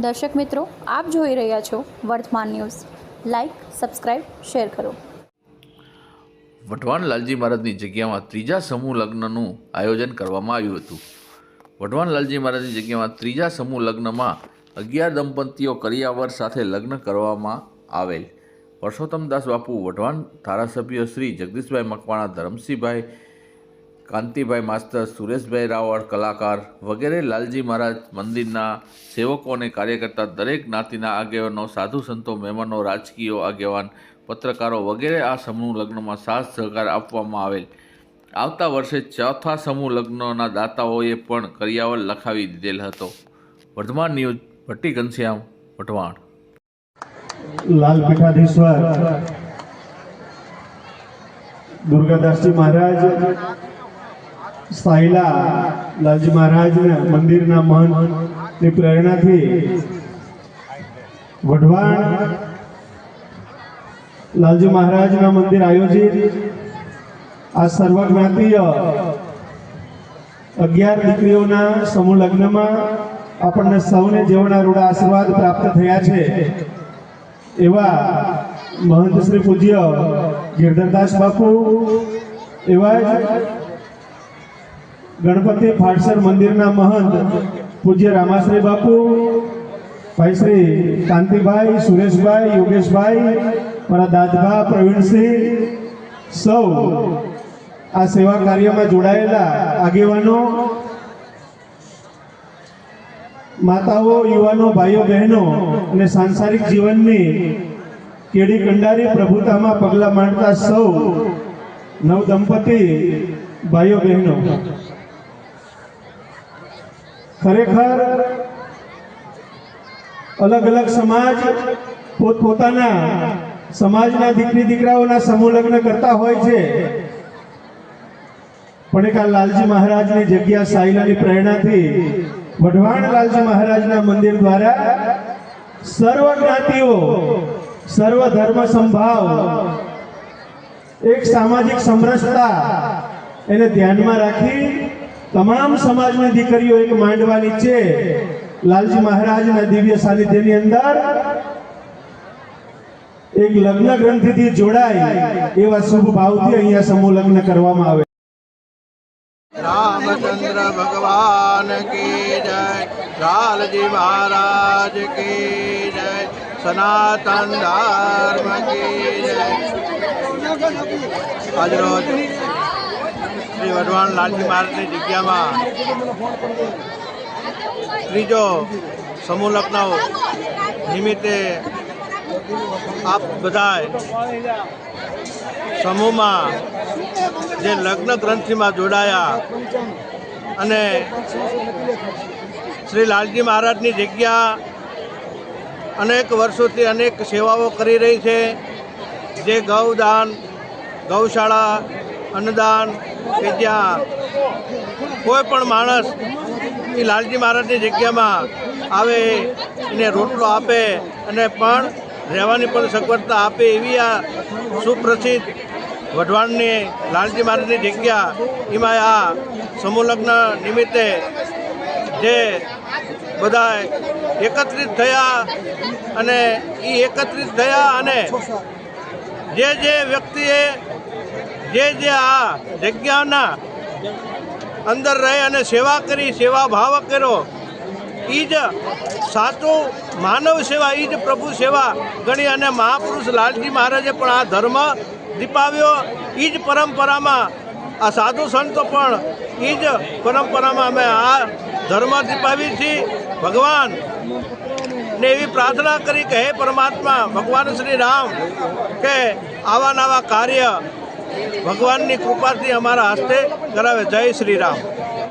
દર્શક મિત્રો, આપ જોઈ રહ્યા છો વર્તમાન ન્યૂઝ. લાઇક સબસ્ક્રાઇબ શેર કરો. વઢવાણ લાલજી મહારાજની જગ્યામાં ત્રીજા સમૂહ લગ્નનું આયોજન કરવામાં આવ્યું હતું. વઢવાણ લાલજી મહારાજની જગ્યામાં ત્રીજા સમૂહ લગ્નમાં અગિયાર દંપતીઓ કરિયાવર સાથે લગ્ન કરવામાં આવેલ. પરસોત્તમદાસ બાપુ, વઢવાણ ધારાસભ્ય શ્રી જગદીશભાઈ મકવાણા, ધરમસિંહભાઈ કાંતિભાઈ માસ્તર, સુરેશભાઈ રાવળ, કલાકાર વગેરે લાલજી મહારાજ મંદિરના સેવકો અને કાર્યકર્તા દરેક જ્ઞાતિના આગેવાનો, સાધુ સંતો, મહેમાનો, રાજકીય આગેવાન, પત્રકારો વગેરે આ સમૂહ લગ્નમાં સાથ સહકાર આપવામાં આવેલ. આવતા વર્ષે ચોથા સમૂહ લગ્નના દાતાઓએ પણ કરિયાવર લખાવી દીધેલ હતો. વર્ધમાન ન્યૂઝ, ભટ્ટી ઘનશ્યામ વઢવાણ લાલ પીઠાધીશ્વર. દુર્ગાદાસજી મહારાજ સાયલા લાલજી મહારાજના મંદિરના મહંતની પ્રેરણાથી વઢવાણ લાલજી મહારાજના મંદિર આયોજિત આ સર્વજ્ઞાતીય અગિયાર દીકરીઓના સમૂહ લગ્નમાં આપણને સૌને જેવના રૂડા આશીર્વાદ પ્રાપ્ત થયા છે એવા મહંત શ્રી પૂજ્ય ગિરધરદાસ બાપુ એવા ગણપતિ ફાટસર મંદિરના મહંત પૂજ્ય રામાશ્રી બાપુ, ભાઈ શ્રી કાંતિભાઈ, સુરેશભાઈ, યોગેશભાઈ, મારા દાદભા, પ્રવીણસિંહ, સૌ આ સેવા કાર્યમાં જોડાયેલા આગેવાનો, માતાઓ, યુવાનો, ભાઈઓ, બહેનો અને સાંસારિક જીવનની કેડી કંડારી પ્રભુતામાં પગલાં માંડતા સૌ નવ દંપતી ભાઈઓ, બહેનો. ખરેખર અલગ અલગ સમાજ પોતપોતાના સમાજના દીકરી દીકરાઓના સમૂહ લગ્ન કરતા હોય છે. પણ એક આ લાલજી મહારાજની જગ્યા સાયલાની પ્રેરણાથી વઢવાણ લાલજી મહારાજના મંદિર દ્વારા સર્વ જ્ઞાતિઓ સર્વ ધર્મ સંભાવ, એક સામાજિક સમરસતા એને ધ્યાનમાં રાખી તમામ સમાજની દીકરીઓ એક માંડવાની છે. લાલજી મહારાજના દિવ્ય સાનિધ્યની અંદર એક લગ્ન ગ્રંથિથી જોડાય એવા શુભ ભાવથી અહીંયા સમૂહ લગ્ન કરવામાં આવે. રામચંદ્ર ભગવાન કી જય, લાલજી મહારાજ કી જય, સનાતન ધર્મ કી જય. શ્રી વઢવાણ લાલજી મહારાજની જગ્યામાં ત્રીજો સમૂહ લખનઉ નિમિત્તે આપ બધાય સમૂહમાં જે લગ્ન ગ્રંથિમાં જોડાયા અને શ્રી લાલજી મહારાજની જગ્યા અનેક વર્ષોથી અનેક સેવાઓ કરી રહી છે. જે ગૌદાન ગૌશાળા, અન્નદાન કે જ્યાં કોઈ પણ માણસ એ લાલજી મહારાજની જગ્યામાં આવે, એને રોટલો આપે અને પણ રહેવાની પણ સગવડતા આપે એવી આ સુપ્રસિદ્ધ વઢવાણની લાલજી મહારાજની જગ્યા. એમાં આ સમૂહલગ્ન નિમિત્તે જે બધા એકત્રિત થયા અને એ એકત્રિત થયા અને જે જે વ્યક્તિએ જે જે આ જગ્યાના અંદર રહી અને સેવા કરી, સેવા ભાવ કર્યો એ જ સાચું માનવ સેવા એ જ પ્રભુ સેવા ગણી અને મહાપુરુષ લાલજી મહારાજે પણ આ ધર્મ દીપાવ્યો. એ જ પરંપરામાં આ સાધુ સંતો પણ એ જ પરંપરામાં અમે આ ધર્મ દીપાવી છીએ. ભગવાન ને એવી પ્રાર્થના કરી કે હે પરમાત્મા, ભગવાન શ્રી રામ, કે આવા નવા કાર્ય ભગવાનની કૃપાથી અમારા હસ્તે કરાવે. જય શ્રી રામ.